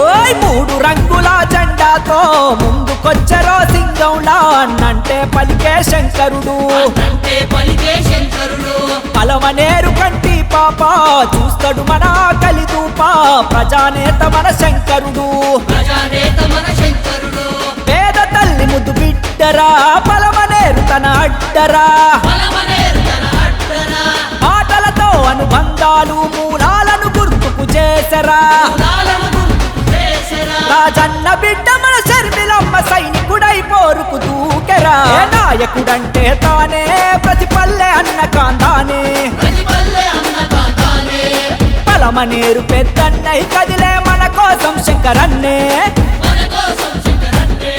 ఓయ్ మూడు రంగుల జెండాతో ముందుకొచ్చరో సింగంలా అన్నంటే పలికే శంకరుడు. అంటే పలికే శంకరుడు. పలమనేరు కంటి పాప చూస్తాడు మన కలిదూప ప్రజానేత మన శంకరుడు. ప్రజానేత మన శంకరుడు. పేద తల్లి ముద్దు బిడ్డరా పలమనేరు తన అడ్డరా బలమనేరు తన అడ్డరా ఆటలతో అనుబంధాలు మూలాలను గుర్తుకు చేసరా. రాజన్న బిడ్డ మన శర్మిలమ్మ సైనికుడై పోరుకు దూకెరా. నాయకుడంటే తానే ప్రతి పల్లె అన్న కాంతానే. పలమనేరు పెద్దన్నై కదిలే మన కోసం శంకరన్నే. మన వేతనాల శంకరన్నే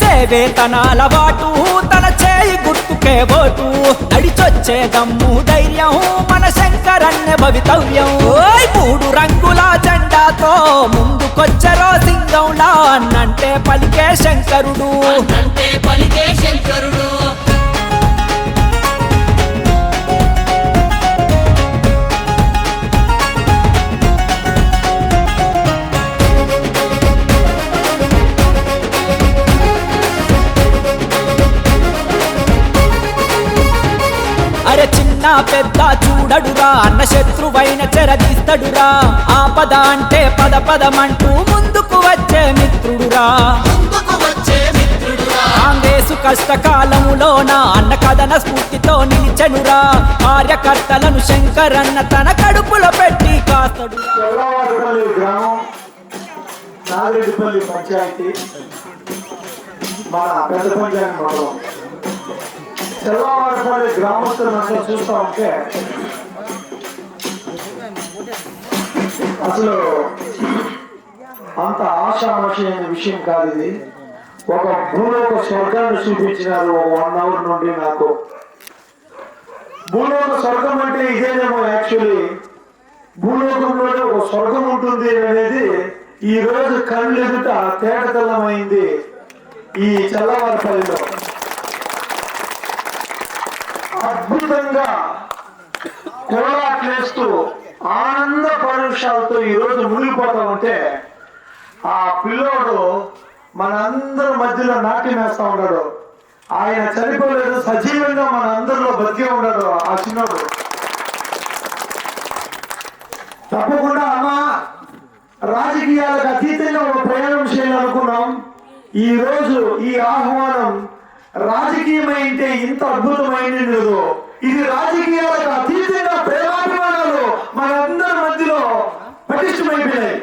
సేవే తన అలవాటు తన చేయి గుర్తుకే ఓటు. నడిచొచ్చే దమ్ము ధైర్యం మన శంకరన్నే భవితవ్యం. మూడు రంగుల జెండాతో ముందుకొచ్చరో సింగంలా అన్నంటే పలికే శంకరుడు. అంటే పలికే శంకరుడు. చిన్న పెద్ద చూడడురా అన్న శత్రువైన చెరదీస్తడురా. ఆపద అంటే పద పదమంటూ ముందుకు వచ్చే మిత్రుడురా. కాంగ్రెసు కష్టకాలములోన అన్న కథన స్ఫూర్తితో నిలిచెనురా. కార్యకర్తలను శంకరన్న తన కడుపులో పెట్టి కాస్తడు నాగిరెడ్డిపల్లి పంచాయతీ మన పెద్ద పంచాయతీ మండలం. తెల్లవారుపల్లి గ్రామస్తులంతా చూస్తా ఉంటే అసలు అంత ఆశామాషమైన విషయం కాదు ఇది. ఒక భూలోక స్వర్గాన్ని చూపించినారు వన్ అవర్ నుండి నాకు. భూలోక స్వర్గం అంటే ఇదేనేమో యాక్చువల్లీ. భూలోకంలోనే ఒక స్వర్గం ఉంటుంది అనేది ఈ రోజు కళ్ళు ఎదుట తేటతెల్లమైంది. ఈ చల్లవారిపల్లిలో అద్భుతంగా కోలాట్లేస్తూ ఆనంద పరుషాలతో ఈ రోజు మునిగిపోతా ఉంటే ఆ పిల్లోడు మనందరి మధ్యలో నాట్యం వేస్తా ఉన్నాడు ఆయన చనిపోలేదు సజీవంగా మన అందరిలో బతికే ఉన్నాడు ఆ చిన్నోడు. తప్పకుండా అమ్మా రాజకీయాలకు అతీతంగా ఒక ప్రయాణం చేయాలనుకున్నాం. ఈ రోజు ఈ ఆహ్వానం రాజకీయమైతే ఇంత అద్భుతమైనదో ఇది రాజకీయాలకు అతీతంగా ప్రేమాభిమానాలు మనందరి మధ్యలో పటిష్టమైపోయాయి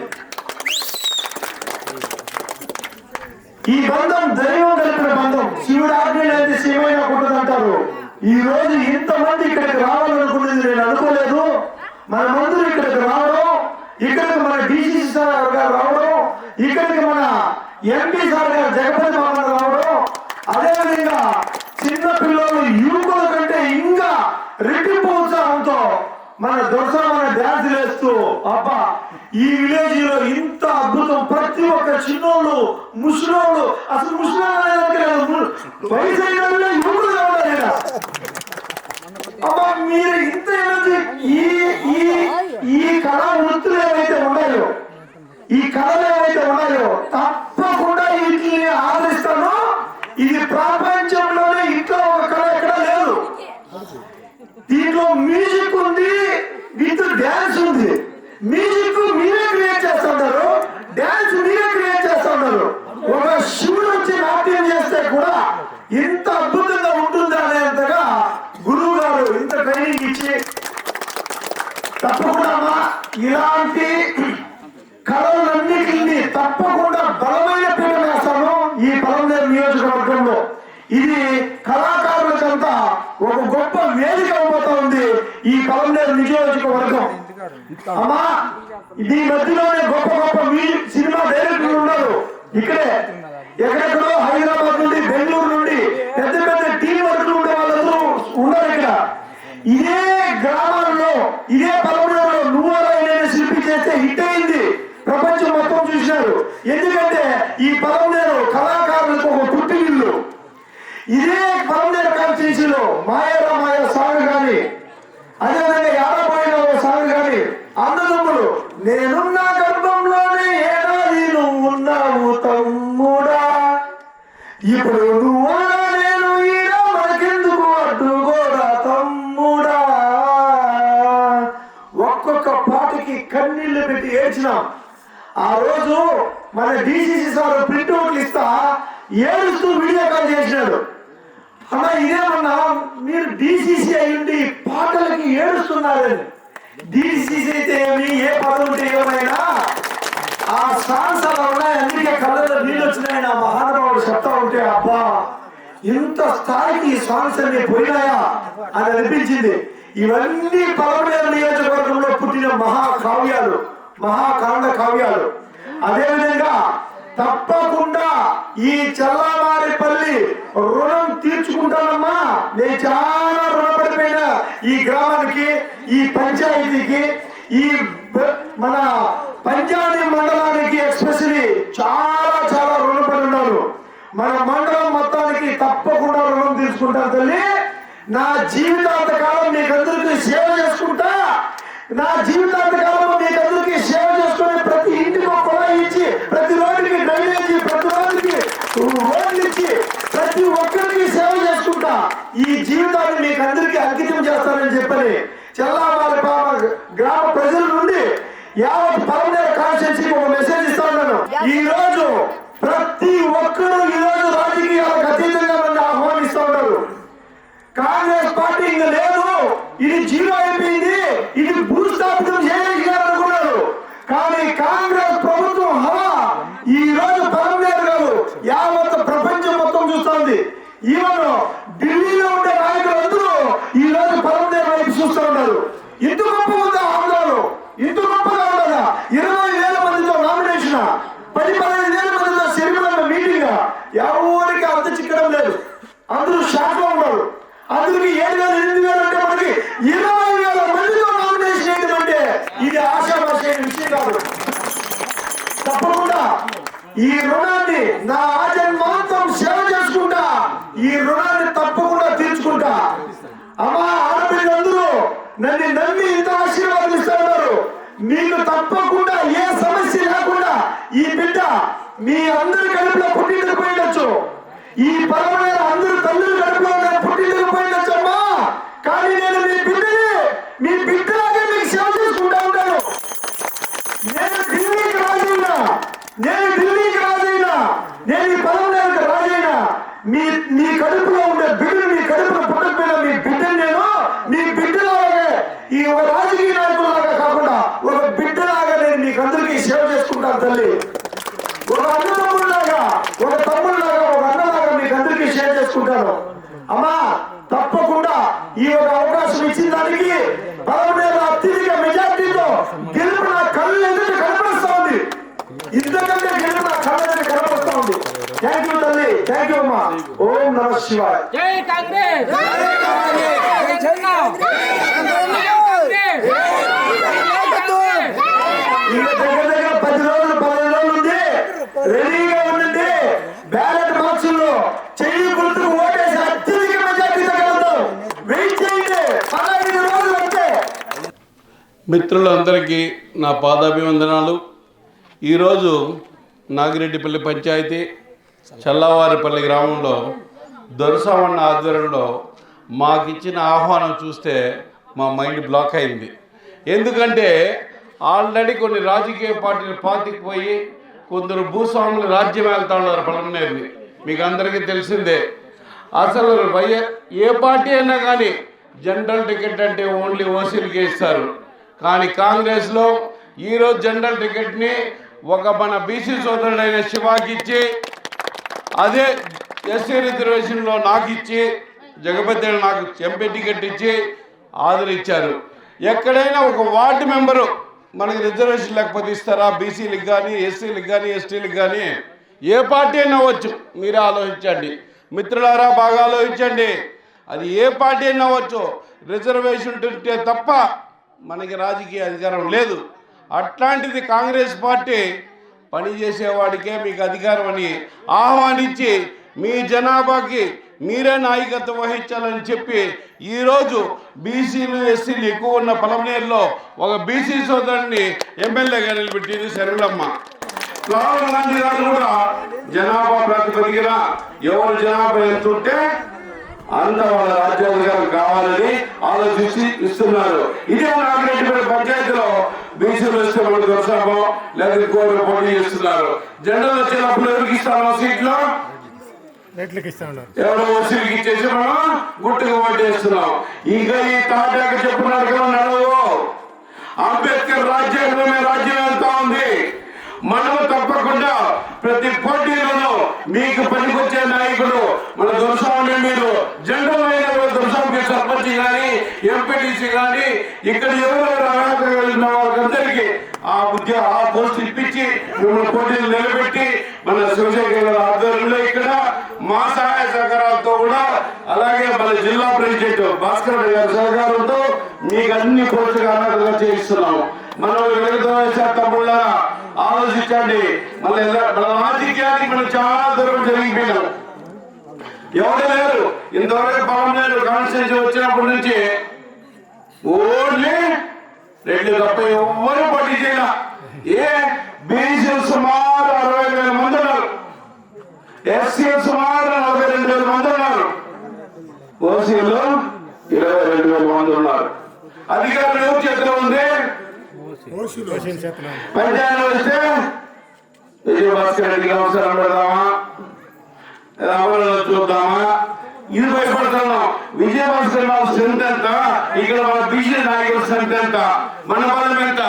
ఈ బంధం దైవం కలిపిన బంధం. శివుడు ఆజ్ఞ లేని శివైనా అంటారు ఈ రోజు ఇంతమంది ఇక్కడికి రావాలనుకున్నది నేను అనుకోలేదు. మన మందులు ఇక్కడికి రావడం ఇక్కడికి మన డిసిసి సార్ గారు రావడం ఇక్కడికి మన ఎంపీ సార్ గారు జగపతి బాబు అదేవిధంగా చిన్న పిల్లలు యువకుల కంటే ఇంకా రెట్టింపు ఉత్సాహంతో మన దొరస డ్యాన్స్ వేస్తూ అబ్బా ఈ విలేజ్లో ఇంత అద్భుతం. ప్రతి ఒక్క చిన్నోళ్ళు ముసలోళ్ళు అసలు ముసలోళ్ళు వయసు అయినా యువకులు కావాలి అబ్బా మీరు ఇంత ఎనర్జీ ఈ ఈ ఈ కళా వృత్తులు ఏవైతే ఉన్నాయో ఈ కళలు ఏవైతే ఉన్నాయో తప్పకుండా వీటిని ఆదరిస్తాను. ఇది ప్రపంచంలోనే ఇట్లా ఒక ఎక్కడ లేదు దీంట్లో మ్యూజిక్ ఉంది విత్ డాన్స్ ఉంది మ్యూజిక్ మీరే క్రియేట్ చేస్తున్నారు డాన్స్ మీరే క్రియేట్ చేస్తున్నారు ఒక శివుడు వచ్చి నాట్యం చేస్తే కూడా ఇంత అద్భుతంగా ఉంటుంది అనేంతగా గురువు గారు ఇంత ట్రైనింగ్ ఇచ్చి తప్పకుండా అమ్మా ఇలాంటి కళలన్నిటిని తప్పకుండా బలమైన పీట వేస్తాను ఈ పలందేరు నియోజకవర్గంలో ఇది కళాకారులకంతా ఒక గొప్ప వేదిక అవబోతా ఉంది ఈ పలందేరు నియోజకవర్గం అమ్మా ఈ మధ్యలోనే గొప్ప గొప్ప మ్యూజిక్ సినిమా డైరెక్టర్లు ఉన్నారు ఇక్కడే ఎక్కడెక్కడో హైదరాబాద్ నుండి బెంగళూరు నుండి పెద్ద పెద్ద టీం వర్క్లు ఉండే వాళ్ళందరూ ఉన్నారు ఇక్కడ ఇదే గ్రామాల్లో ఇదే పలమూరులో నువ్వు శిల్పి చేస్తే హిట్ అయింది ప్రపంచం మొత్తం చూసినారు ఎందుకంటే ఈ పదమూడు కళాకారులకు ఒక పుట్టినిల్లు ఇదే పదమూడు కాన్స్టిట్యూన్సీలో మాయారా మాయ సాంగ్ కానీ అదేవిధంగా యాడపోయిన ఒక సాంగ్ కానీ అన్నదమ్ములు నేనున్న గర్భంలోనే ఏడాది నువ్వు ఉన్నావు తమ్ముడా ఇప్పుడు నువ్వా నేను ఈడ మనకెందుకు అడ్డుగోడా తమ్ముడా ఒక్కొక్క పాటకి కన్నీళ్ళు పెట్టి ఏడ్చినాం. ఆ రోజు మన డిసిసి సార్ ప్రింట్ అవుట్లు ఇస్తా ఏడుస్తూ వీడియో కాల్ చేసినాడు. అన్న ఇదేమన్నా మీరు డిసిసి అయ్యుండి పాటలకి ఏడుస్తున్నారని. డిసిసి అయితే ఏమి ఏ పదం ఏమైనా? ఆ సాంగ్స్ అలా ఉన్నాయి అందుకే కళ్ళలో నీళ్ళు వచ్చినాయని ఆ మహానుభావుడు చెప్తా ఉంటే అబ్బా ఇంత స్థాయికి ఈ సాంగ్స్ అన్ని పోయినాయా అని అనిపించింది. ఇవన్నీ పలమనేరు నియోజకవర్గంలో పుట్టిన మహాకావ్యాలు మహాకాండ కావ్యాలు. అదేవిధంగా తప్పకుండా ఈ చల్లవారిపల్లి రుణం తీర్చుకుంటానమ్మా. నేను చాలా రుణపడిపోయిన ఈ గ్రామానికి ఈ పంచాయతీకి ఈ మన పంచాయతీ మండలానికి ఎక్స్ప్రెస్లీ చాలా చాలా రుణపడి ఉన్నాను. మన మండలం మొత్తానికి తప్పకుండా రుణం తీసుకుంటాను తల్లి. నా జీవితాంత కాలం మీకందరికీ సేవ చేసుకుంటా నా జీవితాంత కాలం మీకందరికీ సేవ చేసుకుని ప్రతి ఇంటికి ఒక కుళాయి ఇచ్చి ప్రతి రోడ్డుకి డ్రైనేజీ ప్రతి రోడ్డుకి రోడ్లు ఇచ్చి ప్రతి ఒక్కరికి సేవ చేసుకుంటా. ఈ జీవితాన్ని మీకు అందరికీ అంకితం చేస్తానని చెప్పని చెల్లావారి పాప గ్రామ ప్రజల నుండి యావత్ పరమనేర కాన్స్టిట్యూన్సీకి ఒక మెసేజ్ ఇస్తా ఉన్నాను. ఈ రోజు ప్రతి ఒక్కరూ ఈ రోజు రాజకీయాలకు అతీతంగా కాంగ్రెస్ పార్టీ ఇంకా లేదు. ఇది జీరో అయిపోయింది. ఇది భూస్థాపితం చేయాలనుకున్నారు కానీ కాంగ్రెస్ ప్రభుత్వం హవా. ఈ రోజు పరమేరు గారు యావత్ ప్రపంచం మొత్తం చూస్తోంది. ఈవెన్ ఢిల్లీలో ఉండే నాయకులందరూ ఈ రోజు పరమేరు వైపు చూస్తూ ఉన్నారు. ఇంత గొప్ప ఉందా ఆంధ్రాలో? ఇంత గొప్పగా ఉండదా ఇరవై వేల మందితో నామినేషన్ పది పదిహేను వేల మందితో శరీరంలో మీటింగ్ ఎవరికి అంత చిక్కడం లేదు అందరూ షాక్లో ఉన్నారు అందరికి ఏడు వేల ఎనిమిది వేలు అంటే మనకి ఇరవై వేల మందితో నామినేషన్ వేయడం అంటే ఇది ఆశాభాష విషయం కాదు తప్పకుండా ఈ రుణాన్ని నా ఆజన్మాంతం సేవ చేసుకుంటా ఈ రుణాన్ని తప్పకుండా తీర్చుకుంటా. అమ్మా ఆడపిల్లలందరూ నన్ను నమ్మి ఇంత ఆశీర్వాదిస్తున్నారు మీకు తప్పకుండా ఏ సమస్య లేకుండా ఈ బిడ్డ మీ అందరూ కడుపులో పుట్టింటికి పోయిండొచ్చు ఈ పరమైన అందరు తల్లులు కడుపులో ఉన్న పుట్టింటికి పోయిండొచ్చు అమ్మా కానీ నేను మీ బిడ్డని మీ బిడ్డలాగే మీకు సేవ చేసుకుంటా ఉంటాను నేను ఢిల్లీకి రాజైనా నేను ఢిల్లీకి రాజైనా నేను ఈ పదవులకు రాజైనా మీ మీ కడుపులో ఉండే బిడ్డను మీ కడుపులో పుట్టకపోయిన మీ బిడ్డను నేను మీ బిడ్డలాగే ఈ ఒక రాజకీయ నాయకులాగా కాకుండా ఒక బిడ్డలాగా నేను మీకు అందరికీ సేవ చేసుకుంటాను తల్లి ఒక అన్నదమ్ముడిలాగా ఒక తమ్ముడిలాగా ఒక అన్నలాగా మీకు అందరికీ షేర్ చేసుకుంటాను అమ్మా తప్పకుండా ఈ ఒక అవకాశం ఇచ్చిన దానికి పదమూడేళ్ళ అత్యధిక మెజార్టీతో గెలుపు నా కళ్ళు ఎదుట కనపరుస్తా ఉంది ఇంతకంటే గెలుపు నా కళ్ళ ఎదుట కనపరుస్తా ఉంది థ్యాంక్ యూ తల్లి. థ్యాంక్ యూ అమ్మా. ఓం నమ శివాయ. జై కాంగ్రెస్. జై జగన్నాథ్ ఇంకా దగ్గర దగ్గర పది రోజులు పదిహేను రోజులు ఉంది. రెడీగా ఉండండి. బ్యాలెట్ బాక్సుల్లో చెయ్యి గుర్తుకు ఓటేసి అత్యధిక మెజార్టీతో కలుద్దాం వెయిట్ చేయండి. పదహైదు రోజులు అంతే మిత్రులందరికీ నా పాదాభివందనాలు. ఈరోజు నాగిరెడ్డిపల్లి పంచాయతీ చల్లవారిపల్లి గ్రామంలో దొరసామన్న ఆధ్వర్యంలో మాకిచ్చిన ఆహ్వానం చూస్తే మా మైండ్ బ్లాక్ అయింది. ఎందుకంటే ఆల్రెడీ కొన్ని రాజకీయ పార్టీలు పాతికిపోయి కొందరు భూస్వాములు రాజ్యం వెళ్తా ఉన్నారు పలమనేరుని. మీకు అందరికీ తెలిసిందే. అసలు వయ్య ఏ పార్టీ అయినా కానీ జనరల్ టికెట్ అంటే ఓన్లీ ఓసీలకి ఇస్తారు. కానీ కాంగ్రెస్లో ఈరోజు జనరల్ టికెట్ని ఒక మన బీసీ సోదరుడైన శివాకి ఇచ్చి అదే ఎస్సీ రిజర్వేషన్లో నాకు ఇచ్చి జగపతి నాకు ఎంపీ టికెట్ ఇచ్చి ఆదరించారు. ఎక్కడైనా ఒక వార్డు మెంబరు మనకి రిజర్వేషన్ లేకపోతే ఇస్తారా? బీసీలకు కానీ ఎస్సీలకు కానీ ఎస్టీలకు కానీ ఏ పార్టీ అయినా అవ్వచ్చు. మీరే ఆలోచించండి. మిత్రులారా బాగా ఆలోచించండి. అది ఏ పార్టీ అయినా అవ్వచ్చు. రిజర్వేషన్ ఉంటే తప్ప మనకి రాజకీయ అధికారం లేదు. అట్లాంటిది కాంగ్రెస్ పార్టీ పని చేసేవాడికే మీకు అధికారం అని ఆహ్వానించి మీ జనాభాకి మీరే నాయకత్వం వహించాలని చెప్పి ఈరోజు బీసీలు ఎస్సీలు ఎక్కువ ఉన్న పలమనేరులో ఒక బీసీ సోదరుని ఎమ్మెల్యేగా నిలబెట్టింది శరణమ్మ రాహుల్ గాంధీ గారు కూడా జనాభా ప్రాతిపదికన ఎవరు జనాభా ఎంత ఉంటే అంత వాళ్ళ రాజ్యాంగం కావాలని ఆలోచించి ఇస్తున్నారు. ఇదే నాగిరెడ్డిపేట పంచాయతీలో బీసీలు మనకు దొరసామో లేదా ఇంకోరు పోటీ చేస్తున్నారు. జెండాలు వచ్చినప్పుడు ఎవరికి ఇస్తామో? సీట్లో? ఎవరో ఓసీలకి ఇచ్చేసి మనం గుట్టుగా ఓటేస్తున్నాం ఇంకా ఈ తాటాక చెప్పినట్టు కదా నడవు అంబేద్కర్ రాజ్యాంగమే రాజ్యం వెళ్తా ఉంది? మనము తప్పకుండా ప్రతి పోటీలోనూ మీకు పనికొచ్చే నాయకుడు మన దుర్సామని మీరు. జనరల్ దుర్సాంకి సర్పంచ్ కానీ ఎంపీటీసీ కానీ ఇక్కడ ఎవరెవరు అర్హత కలిగిన వాళ్ళందరికీ ఆ ఉద్యోగ ఆ పోస్ట్ ఇప్పించి మిమ్మల్ని పోటీలు నిలబెట్టి మన శివశేఖర్ గారి ఆధ్వర్యంలో ఇక్కడ మా సహాయ సహకారాలతో కూడా అలాగే మన జిల్లా ప్రెసిడెంట్ భాస్కర్ రెడ్డి గారి సహకారంతో మీకు అన్ని పోస్టులు అర్హతగా చేయిస్తున్నాము. మనం వెలుగుతున్న తమ్ముళ్ళ ఆలోచించండి. మళ్ళీ మన రాజకీయానికి మనం చాలా దూరం జరిగిపోయినాం. ఎవరు లేరు? ఇంతవరకు పవన్ గారు కాన్స్టిట్యూన్సీ వచ్చినప్పటి నుంచి ఓన్లీ రెండు తప్ప ఎవ్వరు పోటీ చేయాల. ఏ బీసీ సుమారు అరవై వేల మంది ఉన్నారు. ఎస్సీ సుమారు నలభై రెండు వేల మంది ఉన్నారు ఓసీలో ఇరవై రెండు వేల మంది ఉన్నారు అధికారులు ఎవరి చేతిలో ఉంది క్వశ్చన్ చేస్తున్నాను. పంచాయతీ వస్తే విజయభాస్కర్ రెడ్డికి అవసరం పెడదామా? రామారావు చూద్దామా? ఇది భయపడుతున్నాం. విజయభాస్కర్ రావు స్ట్రెంత్ ఎంత? ఇక్కడ మన బీసీ నాయకుల స్ట్రెంత్ ఎంత? మన బలం ఎంత?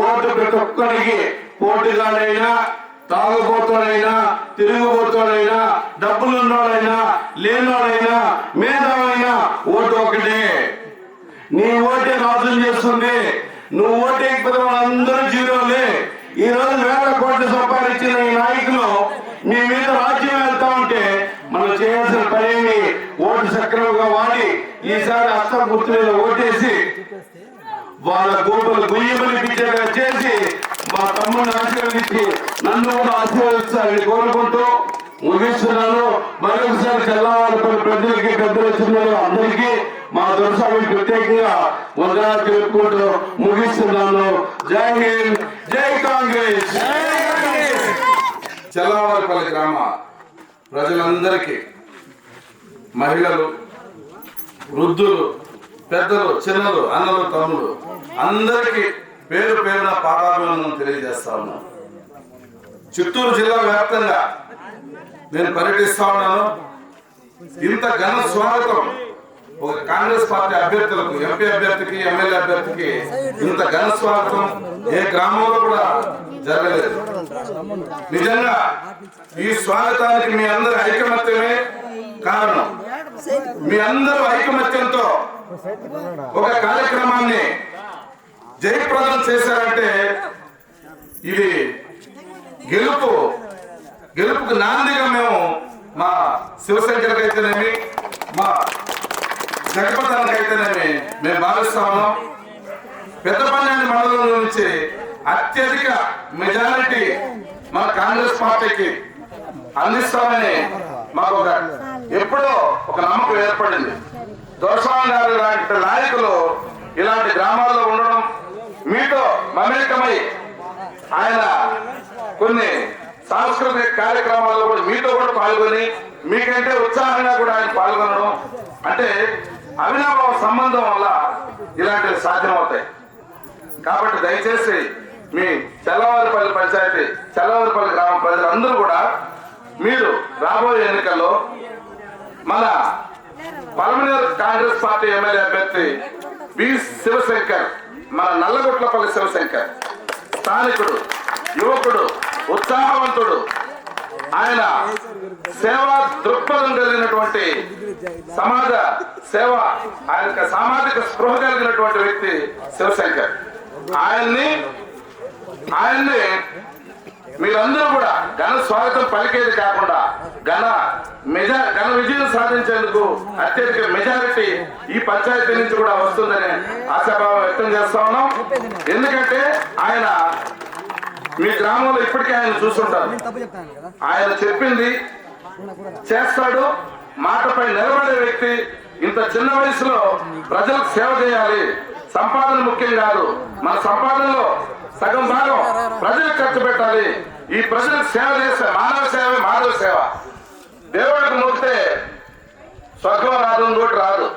ఓటు ప్రతి ఒక్కరికి పోటీగాడైనా తాగుబోతోడైనా తిరుగుబోతోడైనా డబ్బులు ఉన్నోడైనా లేనోడైనా మేధావైనా ఓటు ఒకటే నీ ఓటే రాజులు చేస్తుంది. నువ్వు ఓటేకపోతే అందరూ జీరోలే ఈ రోజు వేల కోట్లు సంపాదించిన ఈ నాయకులు మీ మీద రాజ్యం వెళ్తా ఉంటే మనం చేయాల్సిన పని ఓటు సక్రమంగా వాడి ఈసారి అస్తం గుర్తులు ఓటేసి వాళ్ళ గోపులు గుయ్యబలిపించేలా చేసి మా తమ్ముడిని ఆశీర్వదించి నన్ను కూడా ఆశీర్వదిస్తారని కోరుకుంటూ ముగిస్తున్నాను. మరొకసారి చల్లవారిపల్లి ప్రజలకి పెద్దలు చిన్నలు అందరికీ మా దొరసామి ప్రత్యేకంగా వందనాలు తెలుపుకుంటూ ముగిస్తున్నాను. జై హింద్ జై కాంగ్రెస్. చెల్లవారిపల్లి గ్రామ ప్రజలందరికీ మహిళలు వృద్ధులు పెద్దలు చిన్నలు అన్నలు తమ్ముడు అందరికీ పేరు పేరున పాదాభివందనం తెలియజేస్తా ఉన్నాను. చిత్తూరు జిల్లా వ్యాప్తంగా నేను పర్యటిస్తా ఉన్నాను. ఇంత ఘన స్వాగతం ఒక కాంగ్రెస్ పార్టీ అభ్యర్థులకు ఎంపీ అభ్యర్థికి ఎమ్మెల్యే అభ్యర్థికి ఇంత ఘన స్వాగతం ఏ గ్రామంలో కూడా జరగలేదు. నిజంగా ఈ స్వాగతానికి మీ అందరి ఐకమత్యమే కారణం. మీ అందరూ ఐకమత్యంతో ఒక కార్యక్రమాన్ని జయప్రదం చేశారంటే ఇది గెలుపు గెలుపుకు నాందిగా మేము మా శివశంకర్కి అయితేనేమి మా జగపతానికి మేము భావిస్తా పెద్దపల్లి మండలం నుంచి అత్యధిక మెజారిటీ మన కాంగ్రెస్ పార్టీకి అందిస్తామని మాకు ఒక ఎప్పుడో ఒక నమ్మకం ఏర్పడింది. దోషాన్ గారు లాంటి నాయకులు ఇలాంటి గ్రామాల్లో ఉండడం మీతో మమేకమై ఆయన కొన్ని సాంస్కృతిక కార్యక్రమాల్లో కూడా మీతో కూడా పాల్గొని మీకంటే ఉత్సాహంగా కూడా ఆయన పాల్గొనడం అంటే అవినాభావ సంబంధం వల్ల ఇలాంటివి సాధ్యమవుతాయి. కాబట్టి దయచేసి మీ చల్లవారిపల్లి పంచాయతీ చల్లవారిపల్లి గ్రామ ప్రజలందరూ కూడా మీరు రాబోయే ఎన్నికల్లో మన పలమనేరు కాంగ్రెస్ పార్టీ ఎమ్మెల్యే అభ్యర్థి బి శివశంకర్ మన నల్లగొట్లపల్లి శివశంకర్ స్థానికుడు యువకుడు ఉత్సాహవంతుడు ఆయన సేవా దృక్పథం కలిగినటువంటి సమాజ సేవ ఆయన సామాజిక స్పృహ కలిగినటువంటి వ్యక్తి శివశంకర్. ఆయన్ని ఆయన్ని మీరందరూ కూడా ఘన స్వాగతం పలికేది కాకుండా ఘన మెజా ఘన విజయం సాధించేందుకు అత్యధిక మెజారిటీ ఈ పంచాయతీ నుంచి కూడా వస్తుందని ఆశాభావం వ్యక్తం చేస్తా ఉన్నాం. ఎందుకంటే ఆయన మీ గ్రామంలో ఇప్పటికే ఆయన చూస్తుంటారు ఆయన చెప్పింది చేస్తాడు మాటపై నిలబడే వ్యక్తి ఇంత చిన్న వయసులో ప్రజలకు సేవ చేయాలి. సంపాదన ముఖ్యం కాదు. మన సంపాదనలో సగం భాగం ప్రజలకు ఖర్చు పెట్టాలి. ఈ ప్రజలకు సేవ చేస్తే మానవ సేవ మానవ సేవ. దేవుడికి మొక్కితే స్వర్గం రాదు ఇంకోటి రాదు.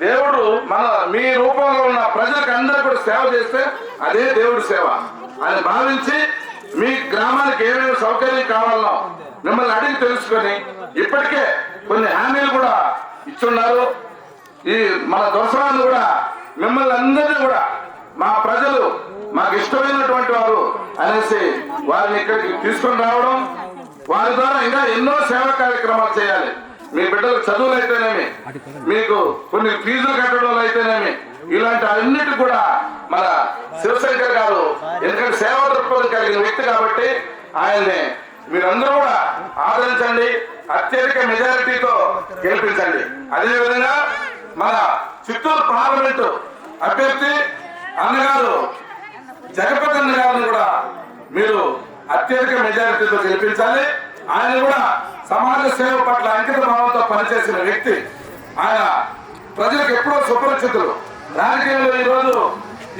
దేవుడు మన మీ రూపంలో ఉన్న ప్రజలకు అందరూ కూడా సేవ చేస్తే అదే దేవుడి సేవ. అని భావించి మీ గ్రామానికి ఏమేమి సౌకర్యం కావాలనో మిమ్మల్ని అడిగి తెలుసుకొని ఇప్పటికే కొన్ని హామీలు కూడా ఇచ్చున్నారు. ఈ మన దోసరాన్ని కూడా మిమ్మల్ని అందరినీ కూడా మా ప్రజలు మాకు ఇష్టమైనటువంటి వారు అనేసి వారిని ఇక్కడికి తీసుకొని రావడం వారి ద్వారా ఇంకా ఎన్నో సేవా కార్యక్రమాలు చేయాలి. మీ బిడ్డల చదువులు అయితేనేమి? మీకు కొన్ని ఫీజులు కట్టడం అయితేనేమి? ఇలాంటి అన్నిటి కూడా మన శివశంకర్ గారు ఎందుకంటే సేవా దృక్పథం కలిగిన వ్యక్తి కాబట్టి ఆయన్ని మీరందరూ కూడా ఆదరించండి అత్యధిక మెజారిటీతో గెలిపించండి. అదేవిధంగా మన చిత్తూరు పార్లమెంటు అభ్యర్థి అన్నగారు జగపతి అన్న గారిని కూడా మీరు అత్యధిక మెజారిటీతో గెలిపించాలి. ఆయన కూడా సమాజ సేవ పట్ల అంకిత భావంతో పనిచేసిన వ్యక్తి. ఆయన ప్రజలకు ఎప్పుడో సుపరిచితులు. రాజకీయంలో ఈరోజు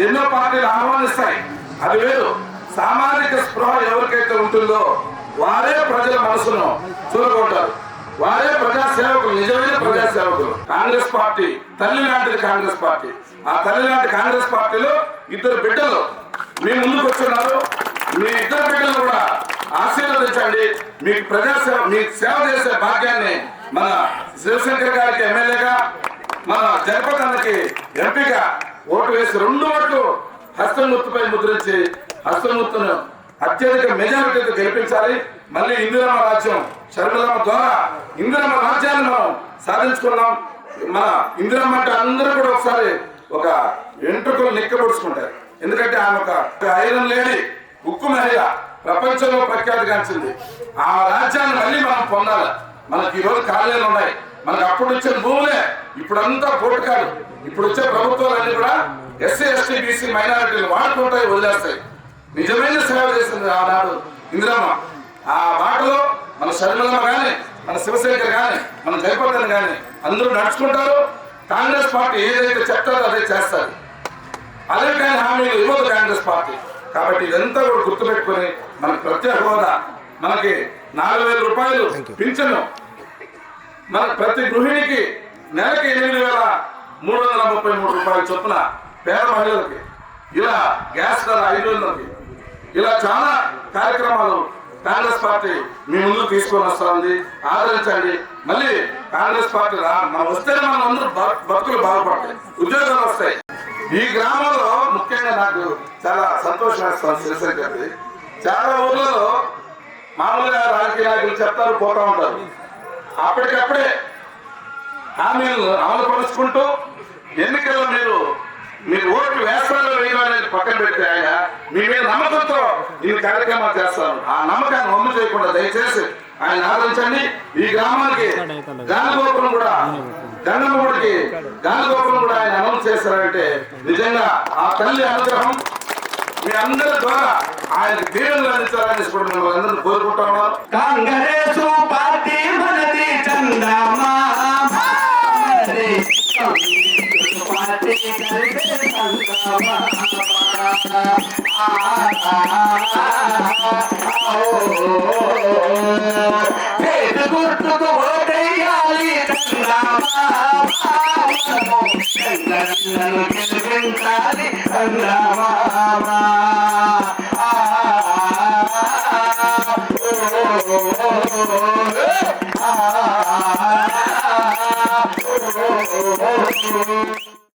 ఎన్నో పార్టీలు ఆహ్వానిస్తాయి. అది వేరు సామాజిక స్పృహ ఎవరికైతే ఉంటుందో వారే ప్రజల మనసును చూరుకుంటారు వారే ప్రజా సేవకులు నిజమైన ప్రజా సేవకులు కాంగ్రెస్ పార్టీ తల్లి లాంటిది కాంగ్రెస్ పార్టీ. ఆ తల్లి లాంటి కాంగ్రెస్ పార్టీలో ఇద్దరు బిడ్డలు మీ ముందుకు వచ్చున్నారు. మీ ఇద్దరు బిడ్డలు కూడా ఆశీర్వదించండి. మీకు ప్రజా మీకు సేవ చేసే భాగ్యాన్ని మన శివశంకర్ గారికి ఎమ్మెల్యేగా మన జగపతి ఎంపీగా ఓటు వేసి రెండు ఓట్లు హస్తమూర్తిపై ముద్రించి హస్తమూర్తును అత్యధిక మెజారిటీతో గెలిపించాలి. మళ్ళీ ఇందిరమ్మ రాజ్యం షర్మిలమ్మ ద్వారా ఇందిరమ్మ రాజ్యాన్ని మనం సాధించుకున్నాం. మన ఇందిరమ్మ అంటే అందరూ కూడా ఒకసారి ఒక వెంట్రుకలు నిక్కబడుచుకుంటారు. ఎందుకంటే ఆమె ఒక ఐరన్ లేడీ ఉక్కు మహిళ. ప్రపంచంలో ప్రఖ్యాతి గాంచింది ఆ రాజ్యాన్ని మళ్ళీ మనం పొందాలి. మనకి ఈ రోజు ఖాళీలు ఉన్నాయి. మనకు అప్పుడు వచ్చే భూములే ఇప్పుడంతా పోటుకాలు ఇప్పుడు వచ్చే ప్రభుత్వాలన్నీ కూడా ఎస్సీ ఎస్టీ బీసీ మైనారిటీలు వాడుకుంటాయి వదిలేస్తాయి. నిజమైన సేవ చేసింది ఆనాడు ఇందిరమ్మ. ఆ బాటలో మన శర్మిలమ్మ కానీ మన శివశంకర్ కానీ మన జయపర్ధన్ కానీ అందరూ నడుచుకుంటారు. కాంగ్రెస్ పార్టీ ఏదైతే చెప్తారో అదే చేస్తారు. అదే కానీ హామీలు ఇవ్వదు కాంగ్రెస్ పార్టీ. కాబట్టి ఇదంతా కూడా గుర్తుపెట్టుకొని మనకి ప్రత్యేక హోదా మనకి నాలుగు వేల రూపాయలు పింఛను. మన ప్రతి గృహిణికి నెలకి ఎనిమిది వేల మూడు వందల ముప్పై మూడు రూపాయల చొప్పున పేద మహిళలకి ఇలా గ్యాస్ ధర ఐదు వందలకి ఇలా చాలా కార్యక్రమాలు కాంగ్రెస్ పార్టీ మీ ముందు తీసుకొని వస్తా ఉంది ఆదరించండి. మళ్ళీ కాంగ్రెస్ పార్టీ రా మనం వస్తేనే మనం అందరూ బతుకులు బాగుపడతాయి. ఉద్యోగాలు వస్తాయి. ఈ గ్రామంలో ముఖ్యంగా నాకు చాలా సంతోషం వేస్తాను శివశంకర్ది చాలా ఊర్లలో మామూలుగా రాజకీయ నాయకులు చెప్తారు పోతా ఉంటారు. అప్పటికప్పుడే హామీలు అమలు పరుచుకుంటూ ఎన్నికల్లో మీరు మీరు ఓట్లు వేస్తారో వేయో అనేది పక్కన పెడితే ఆయన మీ మీద నమ్మకంతో ఈ కార్యక్రమాలు చేస్తాను ఆ నమ్మకాన్ని వమ్ము చేయకుండా దయచేసి ఆయన ఆదరించండి. ఈ గ్రామానికి గాలిగోపురం కూడా గంగమ్మగుడికి గాలిగోపురం కూడా ఆయన అనౌన్స్ చేస్తారంటే నిజంగా ఆ తల్లి అనుగ్రహం మీ అందరి ద్వారా ఆయన దీవెనలు అందించాలని కూడా మిమ్మల్ని అందరినీ కోరుకుంటా ఉన్నాను కాంగ్రెసు పార్టీ మనది చందమా మనది కాంగ్రెసు పార్టీ గుర్తుకు ఓటేయాలి నన్ను గెలిపించాలి అన్నామా Oh,